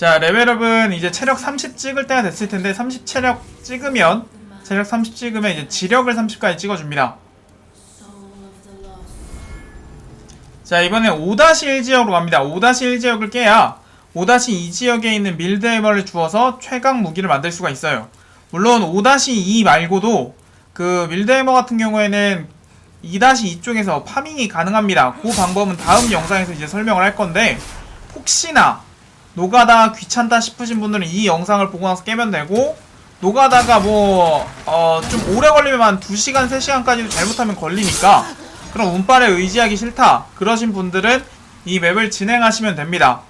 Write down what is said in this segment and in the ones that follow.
자 레벨업은 이제 체력 30 찍을 때가 됐을 텐데 30 체력 찍으면 체력 30 찍으면 이제 지력을 30까지 찍어줍니다. 자 이번엔 5-1 지역으로 갑니다. 5-1 지역을 깨야 5-2 지역에 있는 밀드 해머를 주어서 최강 무기를 만들 수가 있어요. 물론 5-2 말고도 그 밀드 해머 같은 경우에는 2-2 쪽에서 파밍이 가능합니다. 그 방법은 다음 영상에서 이제 설명을 할 건데 혹시나 노가다 귀찮다 싶으신 분들은 이 영상을 보고 나서 깨면 되고 노가다가 뭐 어 좀 오래 걸리면 한 2시간 3시간까지도 잘못하면 걸리니까 그럼 운빨에 의지하기 싫다 그러신 분들은 이 맵을 진행하시면 됩니다.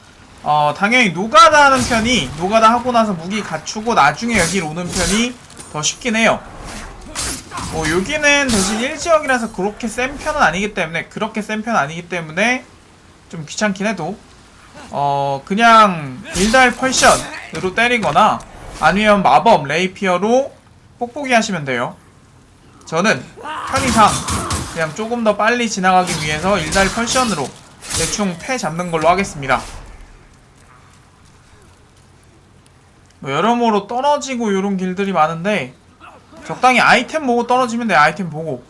어 당연히 노가다 하는 편이 노가다 하고 나서 무기 갖추고 나중에 여기로 오는 편이 더 쉽긴 해요. 뭐 여기는 대신 1지역이라서 그렇게 센 편은 아니기 때문에 그렇게 센 편은 아니기 때문에 좀 귀찮긴 해도 어 그냥 일달 펄션으로 때리거나 아니면 마법 레이피어로 뽁뽁이 하시면 돼요. 저는 편의상 그냥 조금 더 빨리 지나가기 위해서 일달 펄션으로 대충 패 잡는 걸로 하겠습니다. 뭐 여러모로 떨어지고 요런 길들이 많은데 적당히 아이템 보고 떨어지면 돼 아이템 보고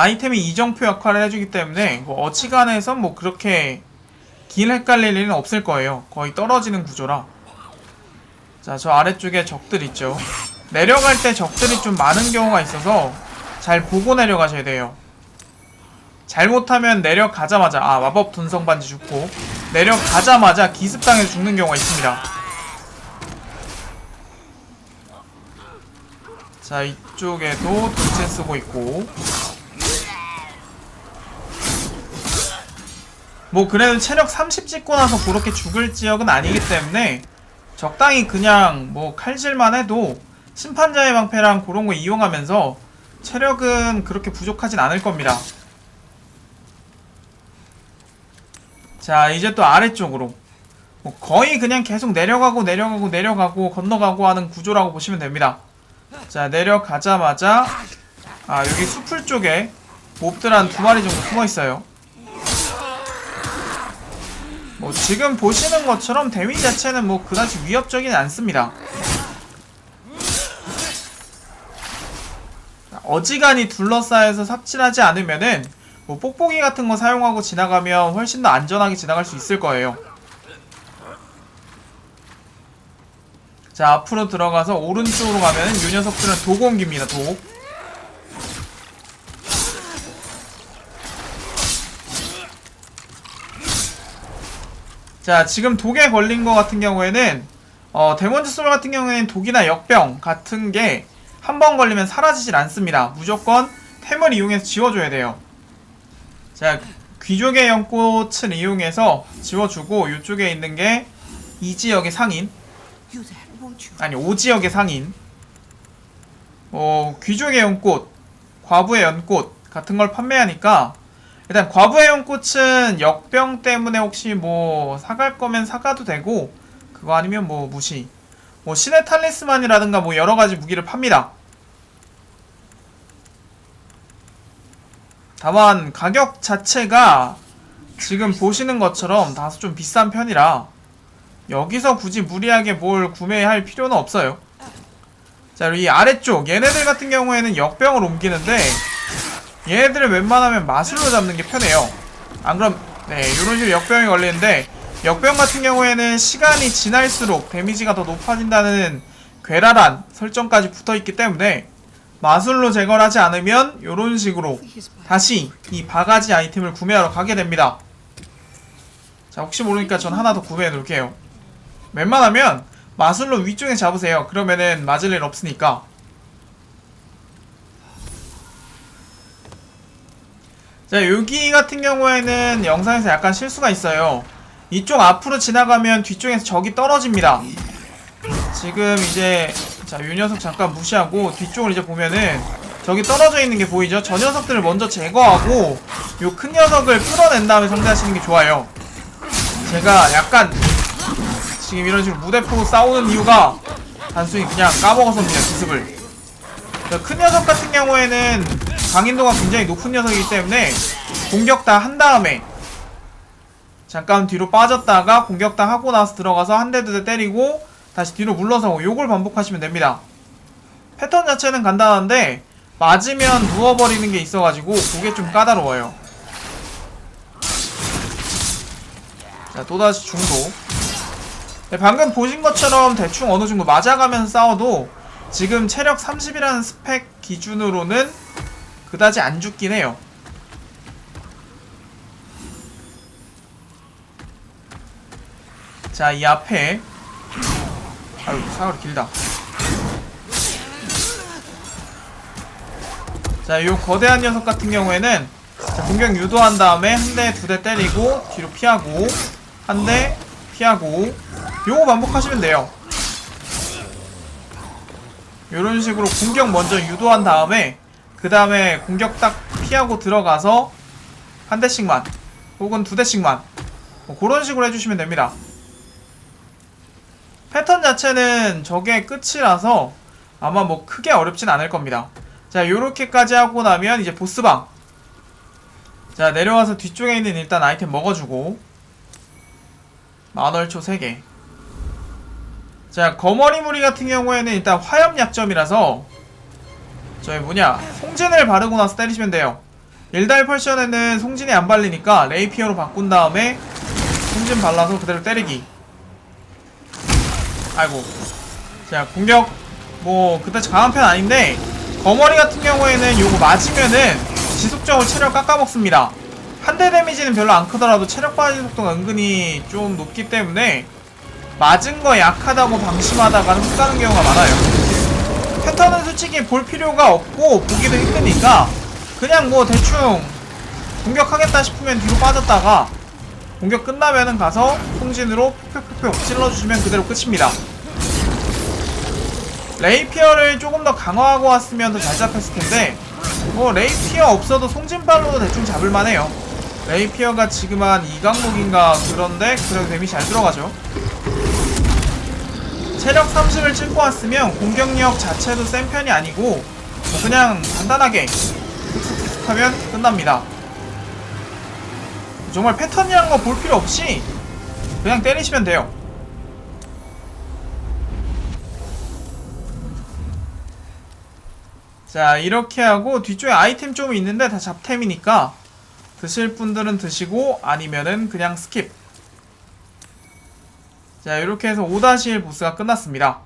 아이템이 이정표 역할을 해주기 때문에 뭐 어지간해서 뭐 그렇게 길 헷갈릴 일은 없을 거예요. 거의 떨어지는 구조라. 자 저 아래쪽에 적들 있죠. 내려갈 때 적들이 좀 많은 경우가 있어서 잘 보고 내려가셔야 돼요. 잘못하면 내려가자마자 아 마법 분성 반지 죽고 내려가자마자 기습당해서 죽는 경우가 있습니다. 자 이쪽에도 돌체 쓰고 있고 뭐 그래도 체력 30 찍고 나서 그렇게 죽을 지역은 아니기 때문에 적당히 그냥 뭐 칼질만 해도 심판자의 방패랑 그런 거 이용하면서 체력은 그렇게 부족하진 않을 겁니다. 자 이제 또 아래쪽으로 뭐 거의 그냥 계속 내려가고 내려가고 내려가고 건너가고 하는 구조라고 보시면 됩니다. 자 내려가자마자 아 여기 수풀 쪽에 몹들 한 두 마리 정도 숨어 있어요. 뭐 지금 보시는 것처럼 데미 자체는 뭐 그다지 위협적이진 않습니다. 어지간히 둘러싸여서 삽질하지 않으면은 뭐 뽁뽁이 같은 거 사용하고 지나가면 훨씬 더 안전하게 지나갈 수 있을 거예요. 자 앞으로 들어가서 오른쪽으로 가면은 이 녀석들은 도공기입니다. 독. 자 지금 독에 걸린 거 같은 경우에는 어, 데몬즈 소울 같은 경우에는 독이나 역병 같은 게 한 번 걸리면 사라지질 않습니다. 무조건 템을 이용해서 지워줘야 돼요. 자 귀족의 연꽃을 이용해서 지워주고 이쪽에 있는 게 이 지역의 상인? 아니 5지역의 상인 어 귀족의 연꽃 과부의 연꽃 같은 걸 판매하니까 일단 과부의 연꽃은 역병 때문에 혹시 뭐 사갈 거면 사가도 되고 그거 아니면 뭐 무시 뭐 신의 탈리스만이라든가 뭐 여러 가지 무기를 팝니다 다만 가격 자체가 지금 보시는 것처럼 다소 좀 비싼 편이라 여기서 굳이 무리하게 뭘 구매할 필요는 없어요. 자, 이 아래쪽 얘네들 같은 경우에는 역병을 옮기는데 얘네들을 웬만하면 마술로 잡는 게 편해요. 안 그럼 네, 이런 식으로 역병이 걸리는데 역병 같은 경우에는 시간이 지날수록 데미지가 더 높아진다는 괴랄한 설정까지 붙어 있기 때문에 마술로 제거를 하지 않으면 이런 식으로 다시 이 바가지 아이템을 구매하러 가게 됩니다. 자, 혹시 모르니까 전 하나 더 구매해 놓을게요. 웬만하면 마술로 위쪽에 잡으세요. 그러면은 맞을 일 없으니까. 자, 여기 같은 경우에는 영상에서 약간 실수가 있어요. 이쪽 앞으로 지나가면 뒤쪽에서 적이 떨어집니다. 지금 이제 자, 이 녀석 잠깐 무시하고 뒤쪽을 이제 보면은 저기 떨어져 있는 게 보이죠? 저 녀석들을 먼저 제거하고 요 큰 녀석을 끌어낸 다음에 상대하시는 게 좋아요. 제가 약간 지금 이런 식으로 무대포 싸우는 이유가 단순히 그냥 까먹어서입니다 기습을 자, 큰 녀석 같은 경우에는 강인도가 굉장히 높은 녀석이기 때문에 공격 다 한 다음에 잠깐 뒤로 빠졌다가 공격 다 하고 나서 들어가서 한 대 두 대 때리고 다시 뒤로 물러서고 요걸 반복하시면 됩니다. 패턴 자체는 간단한데 맞으면 누워버리는 게 있어가지고 그게 좀 까다로워요. 자 또다시 중도 네, 방금 보신 것처럼 대충 어느 정도 맞아가면서 싸워도 지금 체력 30이라는 스펙 기준으로는 그다지 안 죽긴 해요. 자, 이 앞에 아유, 사거리 길다. 자, 요 거대한 녀석 같은 경우에는 자, 공격 유도한 다음에 한 대, 두 대 때리고 뒤로 피하고 한 대 피하고 요거 반복하시면 돼요. 요런 식으로 공격 먼저 유도한 다음에 그 다음에 공격 딱 피하고 들어가서 한 대씩만 혹은 두 대씩만 뭐 그런 식으로 해주시면 됩니다. 패턴 자체는 저게 끝이라서 아마 뭐 크게 어렵진 않을 겁니다. 자 요렇게까지 하고 나면 이제 보스방 자 내려와서 뒤쪽에 있는 일단 아이템 먹어주고 만월초 3개 자 거머리 무리 같은 경우에는 일단 화염 약점이라서 저희 뭐냐 송진을 바르고 나서 때리시면 돼요. 일달 펄션에는 송진이 안 발리니까 레이피어로 바꾼 다음에 송진 발라서 그대로 때리기. 아이고. 자 공격. 뭐 그다지 강한 편 아닌데 거머리 같은 경우에는 요거 맞으면은 지속적으로 체력 깎아먹습니다. 한 대 데미지는 별로 안 크더라도 체력 빠지는 속도가 은근히 좀 높기 때문에 맞은 거 약하다고 방심하다가는 훅 가는 경우가 많아요 패턴은 솔직히 볼 필요가 없고 보기도 힘드니까 그냥 뭐 대충 공격하겠다 싶으면 뒤로 빠졌다가 공격 끝나면은 가서 송진으로 푹푹푹 찔러주시면 그대로 끝입니다. 레이피어를 조금 더 강화하고 왔으면 더 잘 잡혔을 텐데 뭐 레이피어 없어도 송진발로도 대충 잡을만해요. 레이피어가 지금 한 2강목인가 그런데 그래도 데미 잘 들어가죠 체력 30을 찍고 왔으면 공격력 자체도 센 편이 아니고 뭐 그냥 간단하게 하면 끝납니다. 정말 패턴이라는 거볼 필요 없이 그냥 때리시면 돼요. 자 이렇게 하고 뒤쪽에 아이템 좀 있는데 다 잡템이니까 드실 분들은 드시고 아니면은 그냥 스킵 자 이렇게 해서 5-1 보스가 끝났습니다